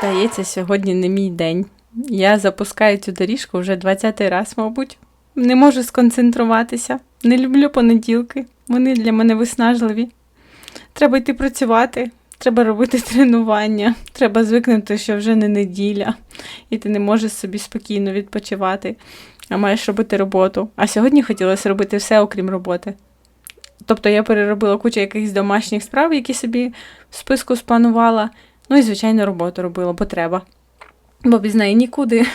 Здається, сьогодні не мій день. Я запускаю цю доріжку вже 20-й раз, мабуть. Не можу сконцентруватися. Не люблю понеділки. Вони для мене виснажливі. Треба йти працювати, треба робити тренування, треба звикнути, що вже не неділя, і ти не можеш собі спокійно відпочивати, а маєш робити роботу. А сьогодні хотілося робити все, окрім роботи. Тобто я переробила кучу якихось домашніх справ, які собі в списку спланувала. Ну і, звичайно, роботу робила, бо треба. Бо без неї нікуди.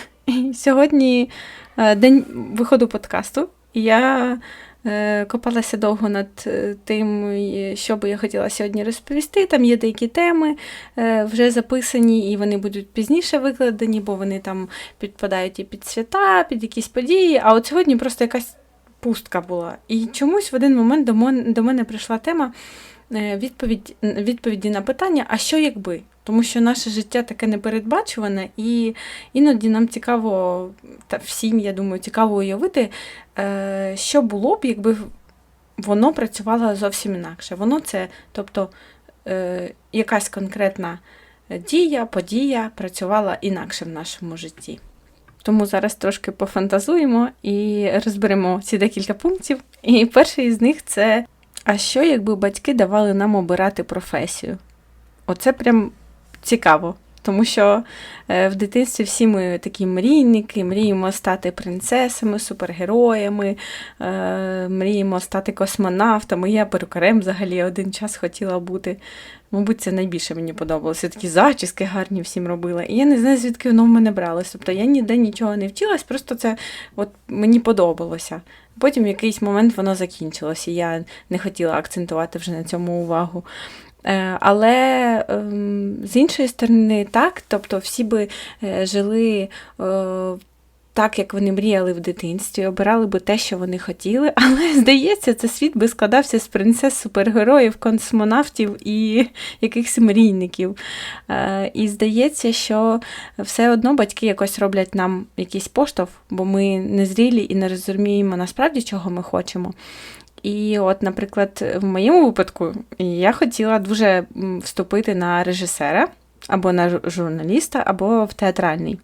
Сьогодні е, день виходу подкасту, і я е, копалася довго над е, тим, що би я хотіла сьогодні розповісти. Там є деякі теми вже записані, і вони будуть пізніше викладені, бо вони там підпадають і під свята, під якісь події. А от сьогодні просто якась пустка була. І чомусь в один момент до мене прийшла тема відповідь, відповіді на питання, а що якби? Тому що наше життя таке непередбачуване, і іноді нам цікаво, та всім, я думаю, цікаво уявити, е, що було б, якби воно працювало зовсім інакше. Воно це, тобто е, якась конкретна дія, подія працювала інакше в нашому житті. Тому зараз трошки пофантазуємо і розберемо ці декілька пунктів. І перший із них це: а що, якби батьки давали нам обирати професію? Оце прям цікаво, тому що е, в дитинстві всі ми такі мрійники, мріємо стати принцесами, супергероями, е, мріємо стати космонавтами. Я перукарем взагалі один час хотіла бути. Мабуть, це найбільше мені подобалося. Такі зачіски гарні всім робила. І я не знаю, звідки воно в мене бралось. Тобто я ніде нічого не вчилась, просто це от мені подобалося. Потім в якийсь момент воно закінчилось, і я не хотіла акцентувати вже на цьому увагу. Е, Але ем, з іншої сторони, так, тобто всі би е, жили е, так, як вони мріяли в дитинстві, обирали би те, що вони хотіли, але здається, це світ би складався з принцес, супергероїв, космонавтів і якихось мрійників. І здається, що все одно батьки якось роблять нам якийсь поштовх, бо ми незрілі і не розуміємо насправді, чого ми хочемо. І от, наприклад, в моєму випадку я хотіла дуже вступити на режисера або на жу- журналіста, або в театральний.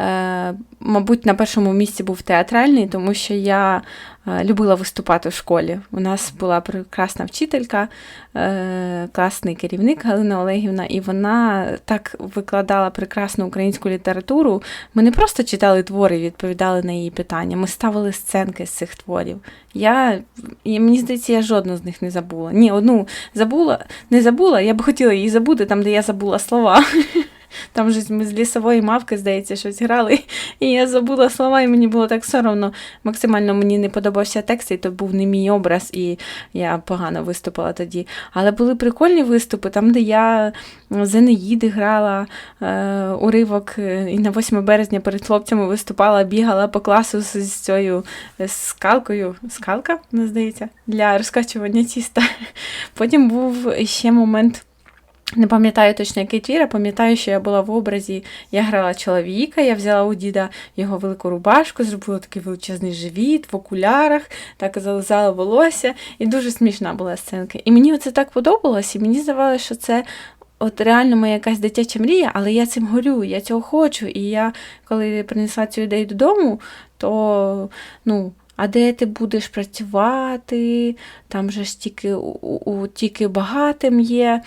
Е, мабуть, на першому місці був театральний, тому що я е, любила виступати в школі. У нас була прекрасна вчителька, е, класний керівник Галина Олегівна, і вона так викладала прекрасну українську літературу. Ми не просто читали твори і відповідали на її питання, ми ставили сценки з цих творів. Я, і мені здається, я жодну з них не забула. Ні, одну забула, не забула, я б хотіла її забути там, де я забула слова. Там же ми з лісової мавки, здається, щось грали, і я забула слова, і мені було так соромно. Максимально мені не подобався текст, і то був не мій образ, і я погано виступила тоді. Але були прикольні виступи, там, де я з Енеїди грала е, уривок, е, і на 8 березня перед хлопцями виступала, бігала по класу з, з цією е, скалкою. Скалка, здається, для розкачування тіста. Потім був ще момент. Не пам'ятаю точно, який твір, а пам'ятаю, що я була в образі, я грала чоловіка, я взяла у діда його велику рубашку, зробила такий величезний живіт в окулярах, так зализала волосся, і дуже смішна була сценка. І мені це так подобалось, і мені здавалося, що це от реально моя якась дитяча мрія, але я цим горю, я цього хочу. І я, коли принесла цю ідею додому, то ну. А де ти будеш працювати? Там же ж тільки у, у тільки багатим є,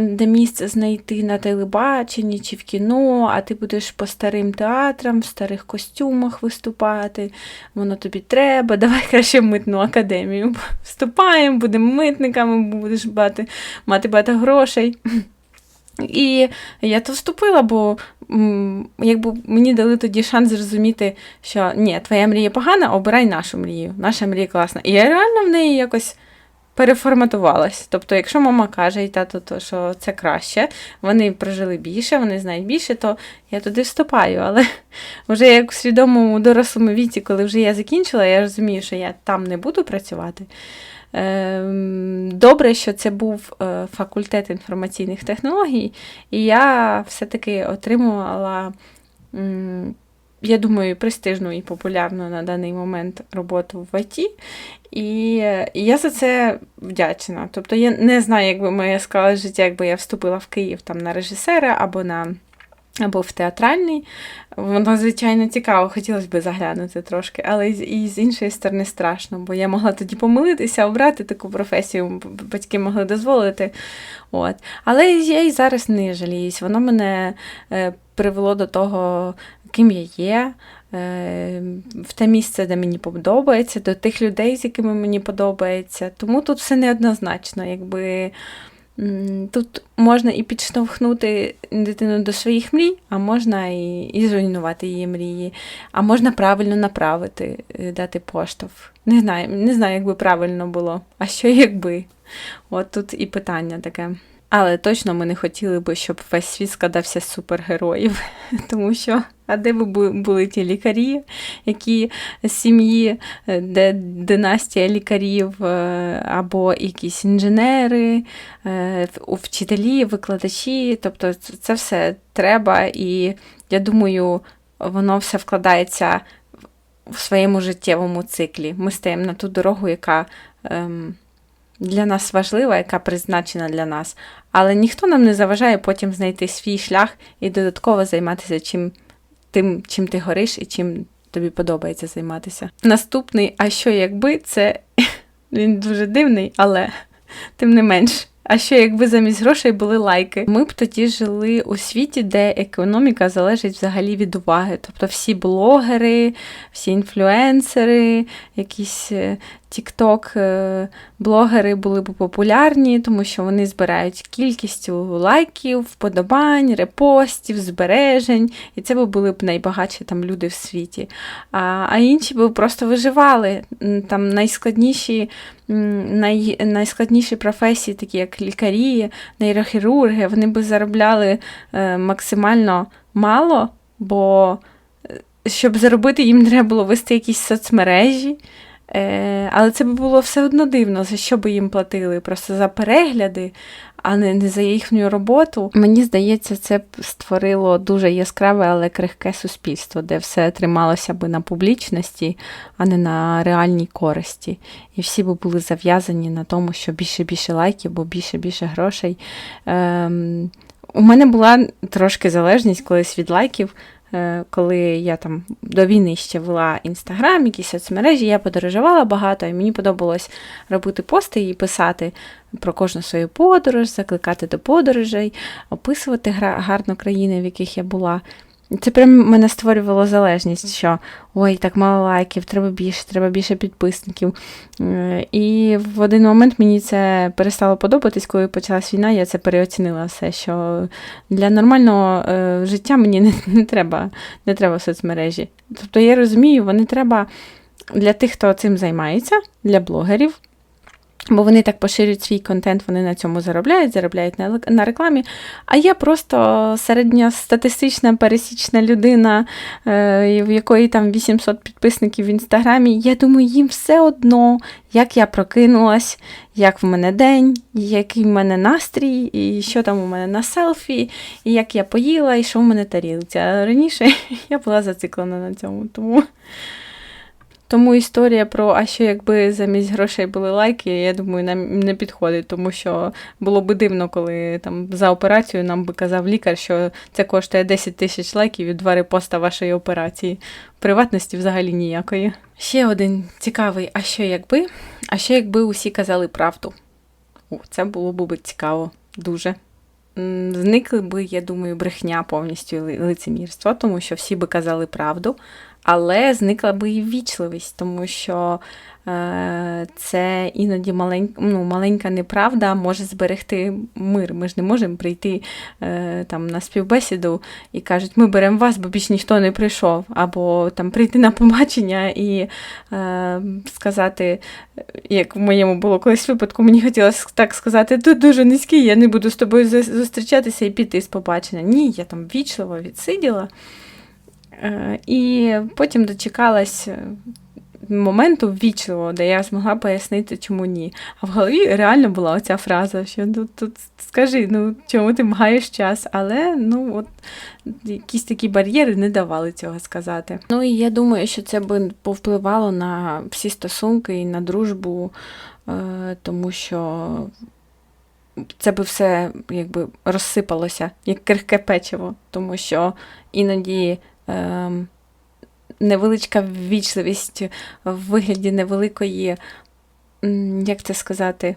де місце знайти на телебаченні чи в кіно, а ти будеш по старим театрам, в старих костюмах виступати. Воно тобі треба. Давай краще в митну академію. Вступаємо, будемо митниками, будеш мати, мати багато грошей. І я то вступила, бо якби мені дали тоді шанс зрозуміти, що ні, твоя мрія погана, обирай нашу мрію. Наша мрія класна. І я реально в неї якось переформатувалась. Тобто, якщо мама каже і тато, то що це краще, вони прожили більше, вони знають більше, то я туди вступаю. Але вже як в свідомому дорослому віці, коли вже я закінчила, я розумію, що я там не буду працювати. Ем, Добре, що це був е, факультет інформаційних технологій, і я все-таки отримувала я думаю, престижну і популярну на даний момент роботу в ІТ. І я за це вдячна. Тобто я не знаю, якби моє сказала життя, якби я вступила в Київ там на режисера або на. Або в театральний. Воно, звичайно, цікаво, хотілося б заглянути трошки, але і з іншої сторони страшно, бо я могла тоді помилитися, обрати таку професію, батьки могли дозволити. От. Але я і зараз не жаліюсь. Воно мене е, привело до того, ким я є, е, в те місце, де мені подобається, до тих людей, з якими мені подобається. Тому тут все неоднозначно. якби... Тут можна і підштовхнути дитину до своїх мрій, а можна і і зруйнувати її мрії, а можна правильно направити, е, дати поштовх. Не знаю, не знаю, як правильно було. А що якби? От тут і питання таке. Але точно ми не хотіли би, щоб весь світ складався з супергероїв, тому що а де б були ті лікарі, які сім'ї, е, де династія лікарів, е, або якісь інженери, е, вчителі, викладачі. Тобто це все треба, і я думаю, воно все вкладається в своєму життєвому циклі. Ми стаємо на ту дорогу, яка. Ем, для нас важлива, яка призначена для нас, але ніхто нам не заважає потім знайти свій шлях і додатково займатися чим, тим, чим ти гориш і чим тобі подобається займатися. Наступний, а що якби, це він дуже дивний, але тим не менш. А що якби замість грошей були лайки? Ми б тоді жили у світі, де економіка залежить взагалі від уваги. Тобто всі блогери, всі інфлюенсери, якісь е, Тікток-блогери були б популярні, тому що вони збирають кількістю лайків, вподобань, репостів, збережень, і це були б найбагатші там люди в світі. А а інші б просто виживали. Там найскладніші най, найскладніші професії, такі як лікарі, нейрохірурги, вони б заробляли е, максимально мало, бо е, щоб заробити, їм треба було вести якісь соцмережі. Е, але це б було все одно дивно, за що би їм платили? Просто за перегляди, а не, за їхню роботу. Мені здається, це б створило дуже яскраве, але крихке суспільство, де все трималося би на публічності, а не на реальній користі. І всі б були зав'язані на тому, що більше-більше лайків, бо більше-більше грошей. Ем, у мене була трошки залежність колись від лайків. Е, коли я там до війни ще вела інстаграм, якісь соцмережі, я подорожувала багато, і мені подобалось робити пости і писати про кожну свою подорож, закликати до подорожей, описувати гарно країни, в яких я була. Це прям мене створювало залежність, що ой, так мало лайків, треба більше, треба більше підписників. Е, і в один момент мені це перестало подобатись, коли почалась війна, я це переоцінила все, що для нормального е, життя мені не, не треба не треба соцмережі. Тобто я розумію, вони треба для тих, хто цим займається, для блогерів. Бо вони так поширюють свій контент, вони на цьому заробляють, заробляють на рекламі. А я просто середня статистична пересічна людина, е, в якої там 800 підписників в інстаграмі. Я думаю, їм все одно, як я прокинулась, як в мене день, який в мене настрій, і що там у мене на селфі, і як я поїла, і що в мене тарілця. Раніше я була зациклена на цьому. тому... Тому історія про а що якби замість грошей були лайки, я думаю, нам не підходить, тому що було би дивно, коли там за операцію нам би казав лікар, що це коштує 10 тисяч лайків і два репоста вашої операції. Приватності взагалі ніякої. Ще один цікавий, а що якби? А що якби усі казали правду? О, Це було б цікаво, дуже. Зникли би, я думаю, брехня повністю лицемірство, тому що всі би казали правду, але зникла би і ввічливість, тому що е, це іноді малень, ну, маленька неправда може зберегти мир. Ми ж не можемо прийти е, там на співбесіду і кажуть, ми беремо вас, бо більш ніхто не прийшов. Або там прийти на побачення і е, сказати, як в моєму було колись випадку, мені хотілося так сказати, ти дуже низький, я не буду з тобою зустрічатися і піти з побачення. Ні, я там вічливо відсиділа. Е, і потім дочекалась, моменту ввічливого, де я змогла пояснити, чому ні. А в голові реально була оця фраза, що ну, тут скажи, ну чому ти маєш час? Але ну от якісь такі бар'єри не давали цього сказати. Ну і я думаю, що це би повпливало на всі стосунки і на дружбу, е, тому що це би все якби розсипалося, як крихке печиво, тому що іноді. Е, невеличка ввічливість в вигляді невеликої, як це сказати,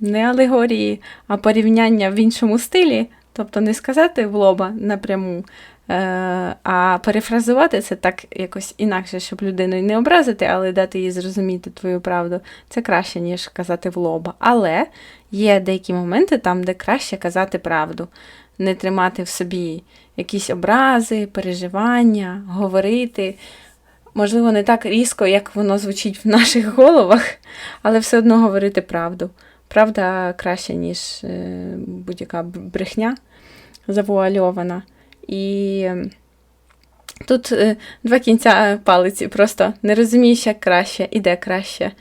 не алегорії, а порівняння в іншому стилі, тобто не сказати в лоба напряму, е, а перефразувати це так якось інакше, щоб людину не образити, але дати їй зрозуміти твою правду, це краще, ніж казати в лоба. Але є деякі моменти там, де краще казати правду, не тримати в собі якісь образи, переживання, говорити. Можливо, не так різко, як воно звучить в наших головах, але все одно говорити правду. Правда краще, ніж е, будь-яка брехня завуальована. І тут е, два кінця палиці, просто не розумієш, як краще, і де краще.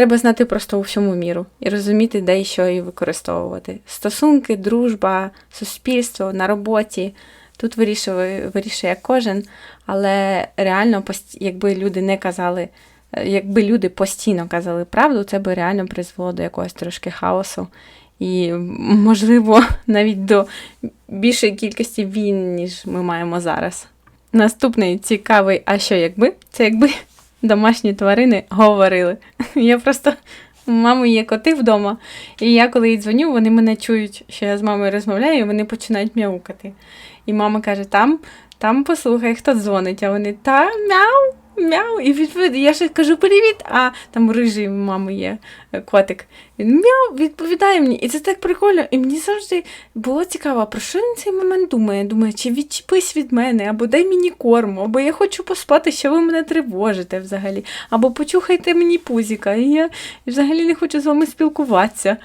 Треба знати просто у всьому міру і розуміти, де і що і використовувати. Стосунки, дружба, суспільство на роботі. Тут вирішує, вирішує кожен, але реально, якби люди не казали, е, якби люди постійно казали правду, це би реально призвело до якогось трошки хаосу. І, можливо, навіть до більшої кількості війн, ніж ми маємо зараз. Наступний цікавий, а що якби? Це якби домашні тварини говорили. Я просто у є коти вдома, і я коли їй дзвоню, вони мене чують, що я з мамою розмовляю, і вони починають мяукати. І мама каже: там, там послухай, хто дзвонить, а вони та мяу. Мяу, і відповідає, я ще кажу привіт, а там рижий у мами є е, котик. Він мяу, відповідає мені. І це так прикольно. І мені завжди було цікаво, про що він цей момент думає? Думає, чи відчепись від мене, або дай мені корму, або я хочу поспати, що ви мене тривожите взагалі, або почухайте мені пузіка, і я взагалі не хочу з вами спілкуватися.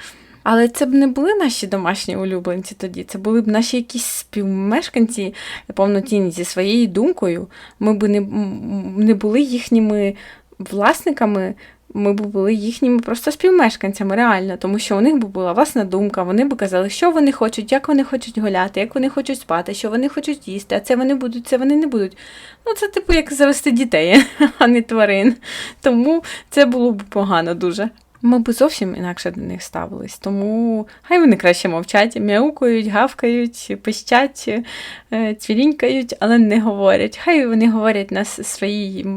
Але це б не були наші домашні улюбленці тоді, це були б наші якісь співмешканці повноцінні зі своєю думкою. Ми б не, не були їхніми власниками. Ми б були їхніми просто співмешканцями, реально, тому що у них б була власна думка, вони б казали, що вони хочуть, як вони хочуть гуляти, як вони хочуть спати, що вони хочуть їсти, а це вони будуть, це вони не будуть. Ну, це типу як завести дітей, а не тварин. Тому це було б погано дуже ми б зовсім інакше до них ставились. Тому хай вони краще мовчать, мяукають, гавкають, пищать, е, цвірінькають, але не говорять. Хай вони говорять на своїй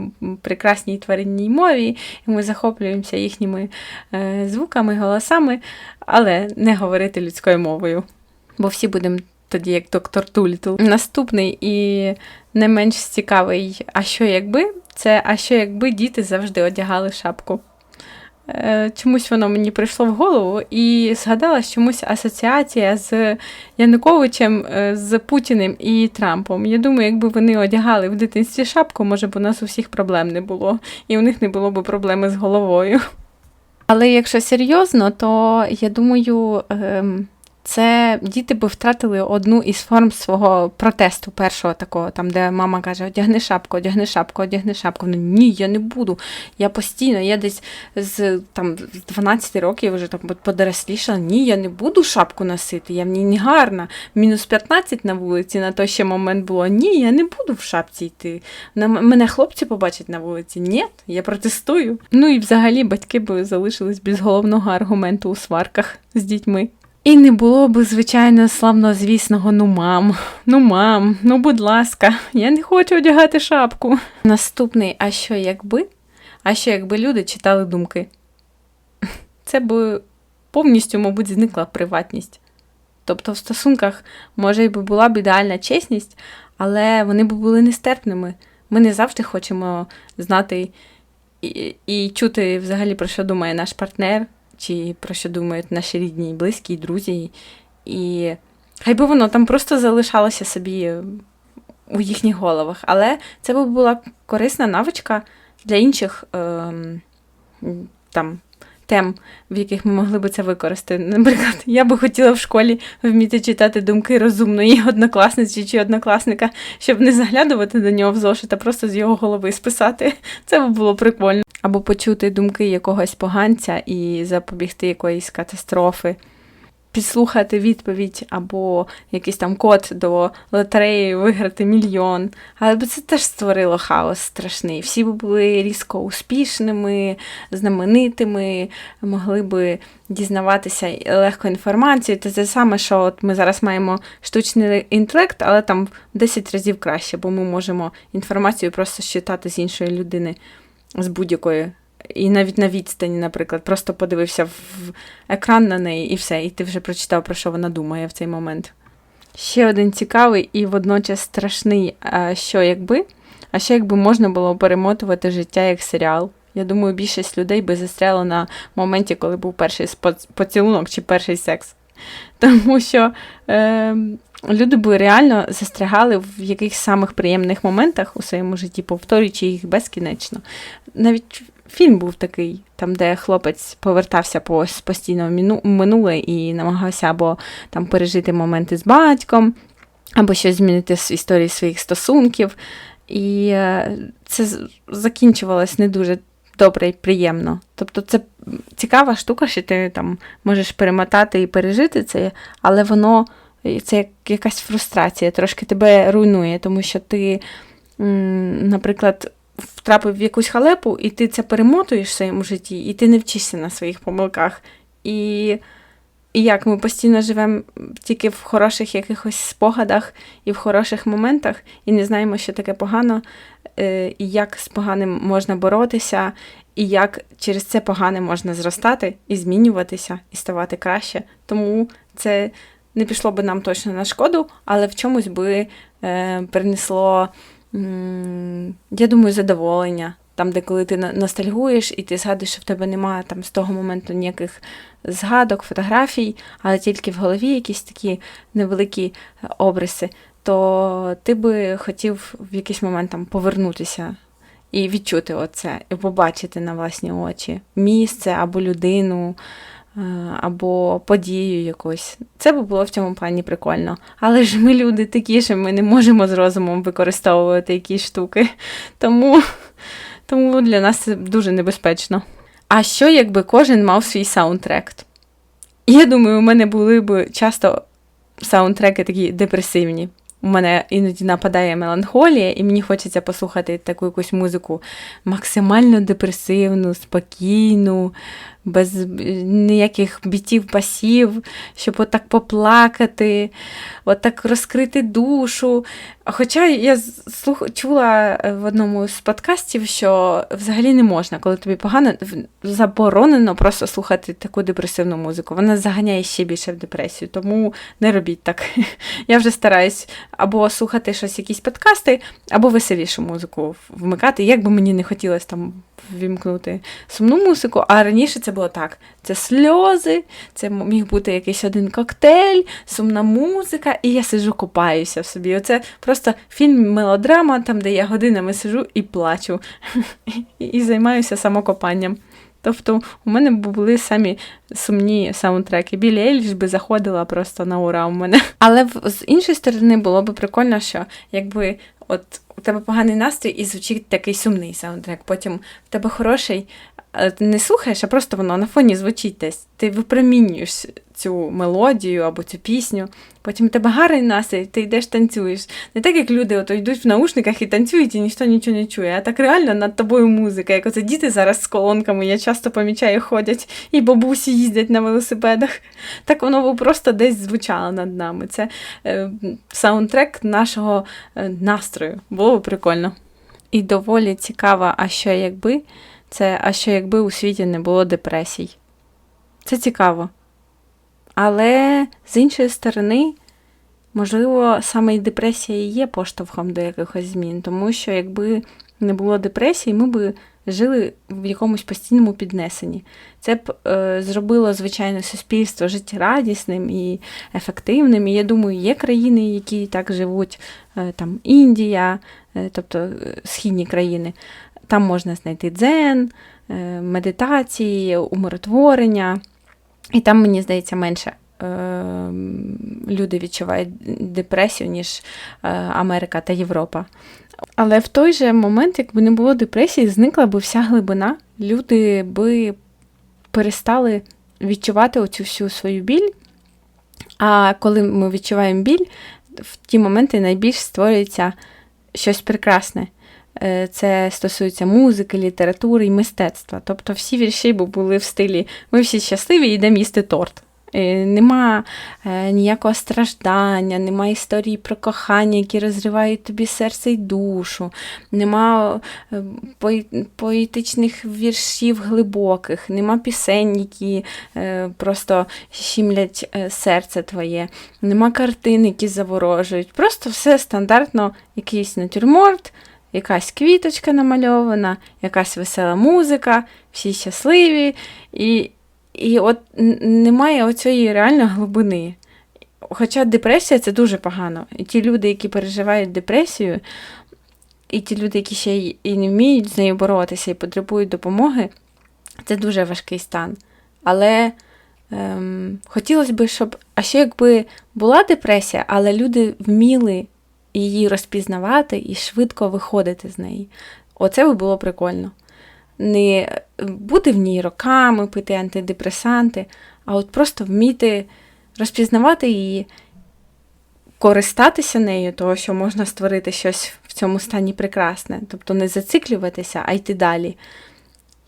прекрасній тваринній мові, і ми захоплюємося їхніми е, звуками, голосами, але не говорити людською мовою. Бо всі будемо тоді, як доктор Тулітл. Наступний і не менш цікавий, а що якби, це а що якби діти завжди одягали шапку. Е, чомусь воно мені прийшло в голову і згадала чомусь асоціація з Януковичем, е, з Путіним і Трампом. Я думаю, якби вони одягали в дитинстві шапку, може б у нас у всіх проблем не було, і у них не було б проблеми з головою. Але якщо серйозно, то я думаю. Ем це діти би втратили одну із форм свого протесту, першого такого, там, де мама каже, одягни шапку, одягни шапку, одягни шапку. Ну ні, я не буду. Я постійно, я десь з там, 12 років вже там подорослішала, ні, я не буду шапку носити, я в ній не гарна. Мінус 15 на вулиці на той ще момент було. Ні, я не буду в шапці йти. На мене хлопці побачать на вулиці. Ні, я протестую. Ну і взагалі батьки би залишились без головного аргументу у сварках з дітьми. І не було б, звичайно, славнозвісного ну мам, ну мам, ну будь ласка, я не хочу одягати шапку. Наступний, а що якби? А що якби люди читали думки? Це б повністю, мабуть, зникла приватність. Тобто в стосунках, може, й була б ідеальна чесність, але вони б були нестерпними. Ми не завжди хочемо знати і, і чути взагалі, про що думає наш партнер чи про що думають наші рідні, близькі, друзі. І хай би воно там просто залишалося собі у їхніх головах. Але це б була корисна навичка для інших е, там, тем, в яких ми могли би це використати. Наприклад, я би хотіла в школі вміти читати думки розумної однокласниці чи однокласника, щоб не заглядувати до нього в зошит, а просто з його голови списати. Це б було прикольно. Або почути думки якогось поганця і запобігти якоїсь катастрофи підслухати відповідь або якийсь там код до лотереї виграти мільйон. Але б це теж створило хаос страшний. Всі б були різко успішними, знаменитими, могли би дізнаватися легко інформацію. Це те саме, що от ми зараз маємо штучний інтелект, але там в 10 разів краще, бо ми можемо інформацію просто читати з іншої людини, з будь-якої і навіть на відстані, наприклад, просто подивився в екран на неї і все, і ти вже прочитав, про що вона думає в цей момент. Ще один цікавий і водночас страшний, а що якби, а що якби можна було перемотувати життя як серіал. Я думаю, більшість людей би застряла на моменті, коли був перший поцілунок чи перший секс. Тому що е, люди би реально застрягали в якихось самих приємних моментах у своєму житті, повторюючи їх безкінечно. Навіть фільм був такий, там, де хлопець повертався по постійно в минуле і намагався або там пережити моменти з батьком, або щось змінити в історії своїх стосунків. І е, це закінчувалось не дуже добре і приємно. Тобто це цікава штука, що ти там можеш перемотати і пережити це, але воно це як якась фрустрація, трошки тебе руйнує, тому що ти, наприклад, втрапив в якусь халепу, і ти це перемотуєш в своєму житті, і ти не вчишся на своїх помилках. І і як ми постійно живемо тільки в хороших якихось спогадах і в хороших моментах, і не знаємо, що таке погано, е, і як з поганим можна боротися, і як через це погане можна зростати і змінюватися, і ставати краще. Тому це не пішло би нам точно на шкоду, але в чомусь би е, принесло я думаю, задоволення. Там, де коли ти ностальгуєш, і ти згадуєш, що в тебе немає там з того моменту ніяких згадок, фотографій, але тільки в голові якісь такі невеликі обриси, то ти би хотів в якийсь момент там повернутися і відчути оце, і побачити на власні очі місце або людину. Е, або подію якусь. Це би було в цьому плані прикольно. Але ж ми люди такі, що ми не можемо з розумом використовувати якісь штуки. Тому, Тому для нас це дуже небезпечно. А що, якби кожен мав свій саундтрек? Я думаю, у мене були б часто саундтреки такі депресивні. У мене іноді нападає меланхолія, і мені хочеться послухати таку якусь музику максимально депресивну, спокійну, без ніяких бітів, пасів, щоб отак поплакати, отак розкрити душу. Хоча я слух... чула в одному з подкастів, що взагалі не можна, коли тобі погано, заборонено просто слухати таку депресивну музику. Вона заганяє ще більше в депресію, тому не робіть так. Я вже стараюсь або слухати щось, якісь подкасти, або веселішу музику вмикати. Як би мені не хотілося там вімкнути сумну музику, а раніше це було так: це сльози, це міг бути якийсь один коктейль, сумна музика, і я сижу, купаюся в собі. Оце просто фільм мелодрама, там, де я годинами сижу і плачу, і займаюся самокопанням. Тобто у мене були самі сумні саундтреки. Білі Ельф би заходила просто на ура у мене. Але з іншої сторони було б прикольно, що якби от у тебе поганий настрій і звучить такий сумний саундтрек. Потім в тебе хороший, ти не слухаєш, а просто воно на фоні звучить десь. Ти випромінюєш цю мелодію або цю пісню. Потім у тебе гарний настрій, ти йдеш танцюєш. Не так, як люди ото йдуть в наушниках і танцюють, і ніхто нічого не чує. А так реально над тобою музика. Як оце діти зараз з колонками, я часто помічаю, ходять, і бабусі їздять на велосипедах. Так воно просто десь звучало над нами. Це е, саундтрек нашого е, настрою. Було прикольно. І доволі цікаво, а що якби це а що якби у світі не було депресій. Це цікаво. Але з іншої сторони, можливо, саме і депресія і є поштовхом до якихось змін, тому що якби не було депресії, ми б жили в якомусь постійному піднесенні. Це б е, зробило, звичайно, суспільство життєрадісним і ефективним. І я думаю, є країни, які так живуть, е, там Індія, е, тобто е, східні країни. Там можна знайти дзен, е, медитації, умиротворення. І там, мені здається, менше е, люди відчувають депресію, ніж е, Америка та Європа. Але в той же момент, якби не було депресії, зникла б вся глибина, люди би перестали відчувати оцю всю свою біль. А коли ми відчуваємо біль, в ті моменти найбільш створюється щось прекрасне. Е, Це стосується музики, літератури і мистецтва. Тобто всі вірші були в стилі Ми всі щасливі, йдемо їсти торт. Нема е, ніякого страждання, нема історії про кохання, які розривають тобі серце й душу, нема е, поетичних віршів глибоких, нема пісень, які просто щімлять серце твоє, нема картин, які заворожують. Просто все стандартно, якийсь натюрморт, якась квіточка намальована, якась весела музика, всі щасливі. І, і от немає оцієї реально глибини. Хоча депресія це дуже погано. І ті люди, які переживають депресію, і ті люди, які ще і не вміють з нею боротися і потребують допомоги, це дуже важкий стан. Але ем, хотілося б, щоб, а ще якби була депресія, але люди вміли її розпізнавати і швидко виходити з неї. Оце би було прикольно. Не бути в ній роками, пити антидепресанти, а от просто вміти розпізнавати її, користатися нею, того, що можна створити щось в цьому стані прекрасне. Тобто не зациклюватися, а йти далі.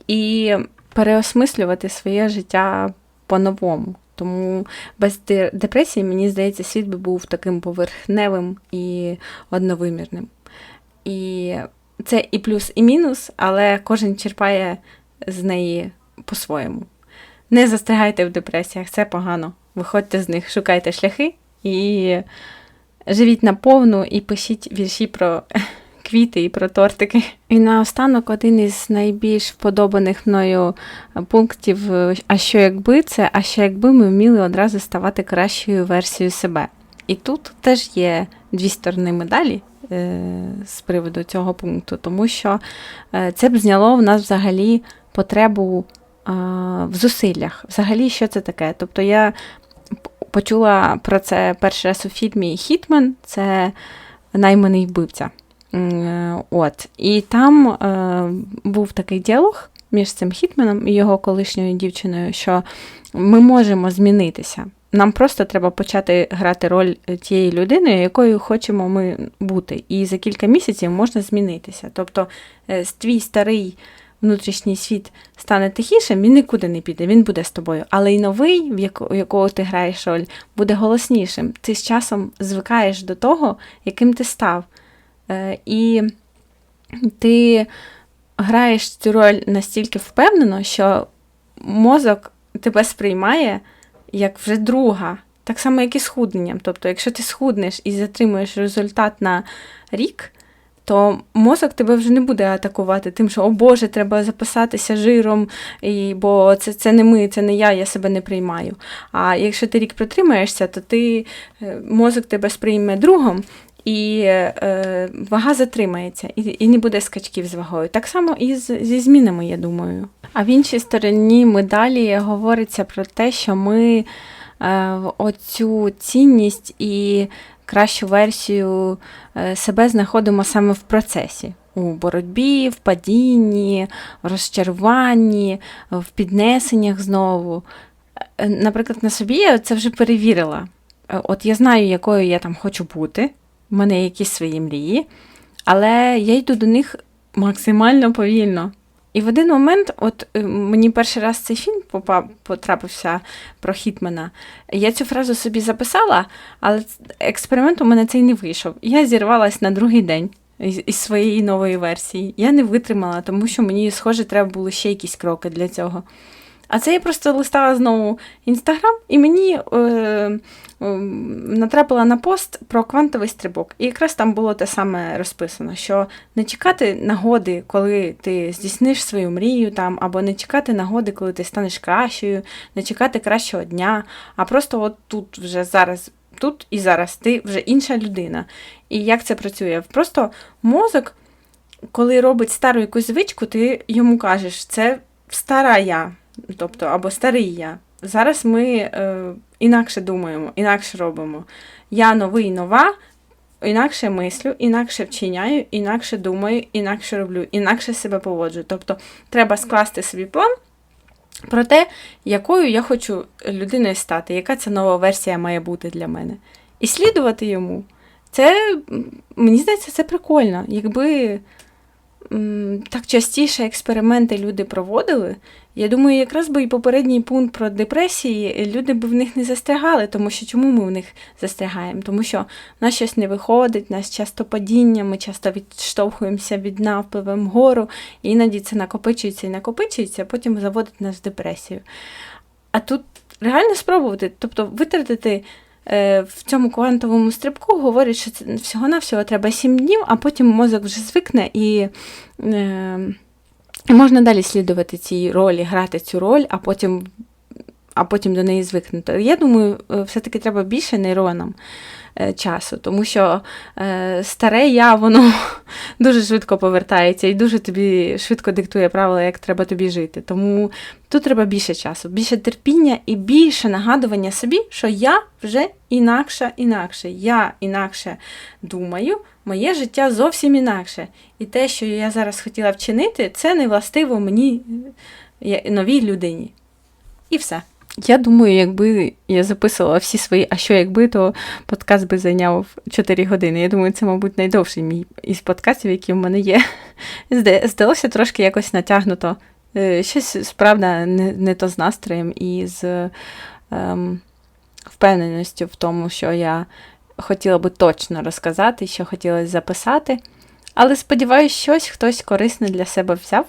І переосмислювати своє життя по-новому. Тому без депресії, мені здається, світ би був таким поверхневим і одновимірним. І це і плюс, і мінус, але кожен черпає з неї по-своєму. Не застрягайте в депресіях, це погано. Виходьте з них, шукайте шляхи і живіть наповну і пишіть вірші про квіти і про тортики. І наостанок один із найбільш вподобаних мною пунктів, е, а що якби це, а що якби ми вміли одразу ставати кращою версією себе. І тут теж є дві сторони медалі е, з приводу цього пункту, тому що е, це б зняло в нас взагалі потребу е, в зусиллях. Взагалі, що це таке? Тобто я почула про це перший раз у фільмі Хітмен, це найманий вбивця. Е, От. І там е, був такий діалог між цим Хітменом і його колишньою дівчиною, що ми можемо змінитися. Нам просто треба почати грати роль тієї людини, якою хочемо ми бути. І за кілька місяців можна змінитися. Тобто е, твій старий внутрішній світ стане тихішим, він нікуди не піде, він буде з тобою. Але й новий, в якого ти граєш роль, буде голоснішим. Ти з часом звикаєш до того, яким ти став. Е, І ти граєш цю роль настільки впевнено, що мозок тебе сприймає як вже друга. Так само, як і схудненням. Тобто, якщо ти схуднеш і затримуєш результат на рік, то мозок тебе вже не буде атакувати тим, що о Боже, треба записатися жиром, і, бо це, це не ми, це не я, я себе не приймаю. А якщо ти рік протримаєшся, то ти е, мозок тебе сприйме другом, і е, вага затримається, і, і не буде скачків з вагою. Так само і з, зі змінами, я думаю. А в іншій стороні медалі говориться про те, що ми е, оцю цінність і кращу версію е, себе знаходимо саме в процесі. У боротьбі, в падінні, в розчаруванні, в піднесеннях знову. Е, Наприклад, на собі я це вже перевірила. Е, От я знаю, якою я там хочу бути, в мене якісь свої мрії, але я йду до них максимально повільно. І в один момент, от е, мені перший раз цей фільм попав, потрапився про Хітмена. Я цю фразу собі записала, але експеримент у мене цей не вийшов. Я зірвалась на другий день із своєї нової версії. Я не витримала, тому що мені, схоже, треба було ще якісь кроки для цього. А це я просто листала знову інстаграм, і мені е, е, натрапила на пост про квантовий стрибок. І якраз там було те саме розписано: що не чекати нагоди, коли ти здійсниш свою мрію, там, або не чекати нагоди, коли ти станеш кращою, не чекати кращого дня, а просто от тут вже зараз. Тут і зараз ти вже інша людина. І як це працює? Просто мозок, коли робить стару якусь звичку, ти йому кажеш, це стара я, тобто або старий я. Зараз ми е, інакше думаємо, інакше робимо. Я новий, нова, інакше мислю, інакше вчиняю, інакше думаю, інакше роблю, інакше себе поводжу. Тобто треба скласти собі план про те, якою я хочу людиною стати, яка ця нова версія має бути для мене. І слідувати йому. Це, мені здається, це прикольно. Якби так частіше експерименти люди проводили, я думаю, якраз би і попередній пункт про депресії люди б в них не застрягали, тому що чому ми в них застрягаємо? Тому що нас щось не виходить, нас часто падіння, ми часто відштовхуємося від дна, впливом вгору, і іноді це накопичується і накопичується, а потім заводить нас в депресію. А тут реально спробувати, тобто витратити е, в цьому квантовому стрибку, говорять, що це всього-навсього треба 7 днів, а потім мозок вже звикне. Е, і можна далі слідувати цій ролі, грати цю роль, а потім а потім до неї звикнути. Я думаю, е, все-таки треба більше нейронам е, часу, тому що е, старе я, воно дуже швидко повертається і дуже тобі швидко диктує правила, як треба тобі жити. Тому тут треба більше часу, більше терпіння і більше нагадування собі, що я вже інакше, інакше. Я інакше думаю, моє життя зовсім інакше. І те, що я зараз хотіла вчинити, це не властиво мені новій людині. І все. Я думаю, якби я записувала всі свої, а що якби, то подкаст би зайняв 4 години. Я думаю, це, мабуть, найдовший мій із подкастів, які в мене є. Здалося трошки якось натягнуто. Е, Щось справда не, не то з настроєм і з ем, впевненістю в тому, що я хотіла би точно розказати, що хотілося записати. Але сподіваюся, щось хтось корисне для себе взяв,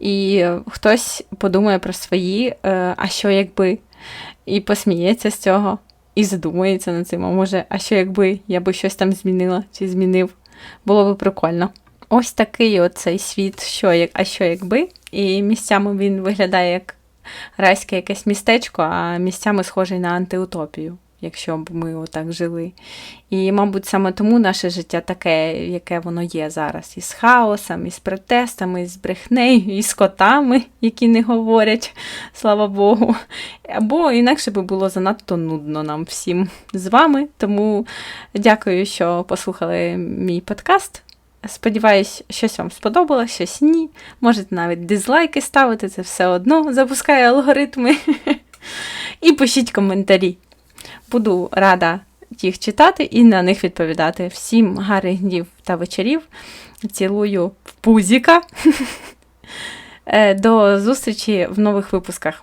і хтось подумає про свої, е, а що якби, і посміється з цього, і задумається над цим. А може, а що якби я би щось там змінила чи змінив, було би прикольно. Ось такий оцей світ, що як, а що якби, і місцями він виглядає як райське якесь містечко, а місцями схожий на антиутопію, якщо б ми отак жили. І, мабуть, саме тому наше життя таке, яке воно є зараз, із хаосом, із протестами, з брехнею, і з котами, які не говорять, слава Богу. Або інакше би було занадто нудно нам всім з вами. Тому дякую, що послухали мій подкаст. Сподіваюсь, щось вам сподобалось, щось ні. Можете навіть дизлайки ставити, це все одно запускає алгоритми. І пишіть коментарі. Буду рада їх читати і на них відповідати. Всім гарних днів та вечорів. Цілую в пузіка. Е, До зустрічі в нових випусках.